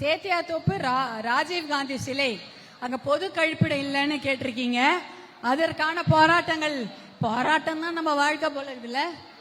சேத்தியாத்தோப்பு ரா- ராஜீவ் காந்தி சிலை. அங்க பொது கழிப்பிடம் இல்லைன்னு கேட்டிருக்கீங்க. அதற்கான போராட்டங்கள் போராட்டம் தான் நம்ம வாழ்க்கை போல இருக்குல்ல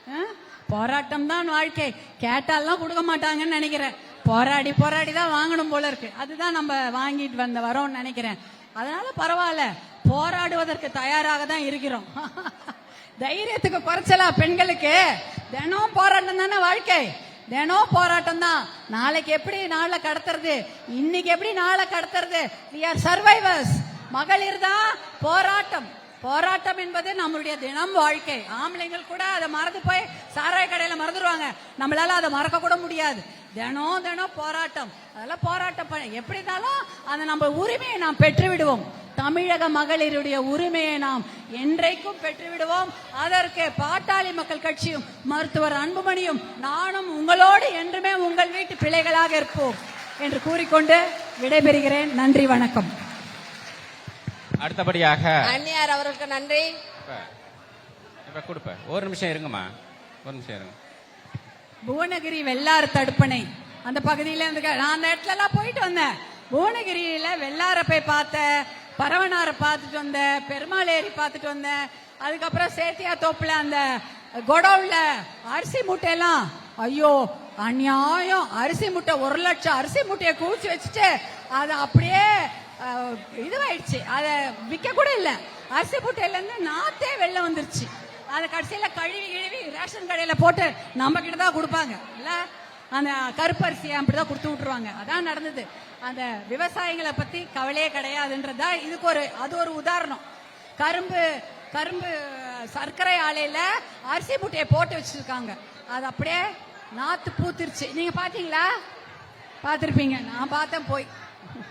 ஆ? போராட்டம் தான் வாழ்க்கை. கேட்டாலாம் கொடுக்க மாட்டாங்கன்னு நினைக்கிறேன். போராடி போராடி தான் வாங்கணும் போல இருக்கு. அதுதான் நம்ம வாங்கிட்டு வந்த வரோம்னு நினைக்கிறேன். அதனால பரவாயில்ல. போராடுவதற்கு தயாராக தான் இருக்கிறோம். தைரியத்துக்கு குறைச்சலா பெண்களுக்கு. தினம் போராட்டம் தானே வாழ்க்கை. தினம் போராட்டம் தான் நாளைக்கு எப்படி நாளை கடத்துறது? இன்னைக்கு எப்படி நாளை கடத்துறது? We ஆர் சர்வைவர்ஸ் மகளிர் தான் போராட்டம். போராட்டம் என்பது நம்மளுடைய தினம் வாழ்க்கை. ஆம்பளைங்கள் கூட அதை மறந்து போய் சாராய கடையில மறந்துடுவாங்க நம்மளால அதை மறக்க கூட முடியாது. தினம் தினம் போராட்டம். அதெல்லாம் போராட்டம் எப்படி இருந்தாலும் அந்த நம்ம உரிமையை நாம் பெற்று விடுவோம் தமிழக மகளிருடைய உரிமையை நாம் என்றைக்கும் பெற்றுவிடுவோம். அதற்கு பாட்டாளி மக்கள் கட்சியும் மருத்துவர் அன்புமணியும் நானும் உங்களோடு என்றுமே உங்கள் வீட்டு பிள்ளைகளாக இருப்போம் என்று கூறிக்கொண்டு விடைபெறுகிறேன். நன்றி வணக்கம். அடுத்தபடியாக அந்நியார் அவர்களுக்கு நன்றி. இப்ப கொடுப்ப. ஒரு நிமிஷம் இருங்கம்மா. ஒரு நிமிஷம் இருங்க. புவனகிரி வெள்ளாறு தடுப்பணை. அந்த பகுதியில இருந்து நான் அந்த இடத்துல எல்லாம் போயிட்டு வந்தேன். புவனகிரியில வெள்ளார போய் பார்த்தேன் பரவனாரை பார்த்துட்டு வந்தேன் பெருமாள் ஏரி பார்த்துட்டு வந்தேன் அதுக்கப்புறம் சேத்தியா தோப்புல அந்த கொடவுல அரிசி மூட்டையெல்லாம் ஐயோ அநியாயம். அரிசி மூட்டை ஒரு லட்சம். அரிசி மூட்டையை குவிச்சு வச்சுட்டு அது அப்படியே இதுவாயிடுச்சு. அதை விற்க கூட இல்லை. அரிசி மூட்டையில இருந்து நாத்தே வெளில வந்துருச்சு. அதை கடைசியில கழுவி கிழுவி ரேஷன் கடையில போட்டு நம்ம தான் கொடுப்பாங்க. இல்ல? அந்த கருப்பரிசியை அப்படிதான் கொடுத்து விட்டுருவாங்க. அதான் நடந்தது. அந்த விவசாயிகளை பத்தி கவலையே கிடையாதுன்றதா இதுக்கு ஒரு அது ஒரு உதாரணம். கரும்பு கரும்பு சர்க்கரை ஆலையில அரிசி மூட்டையை போட்டு வச்சிருக்காங்க. அது அப்படியே நாத்து பூத்திருச்சு. நீங்க பாத்தீங்களா? பார்த்துருப்பீங்க நான் பார்த்தேன் போய்.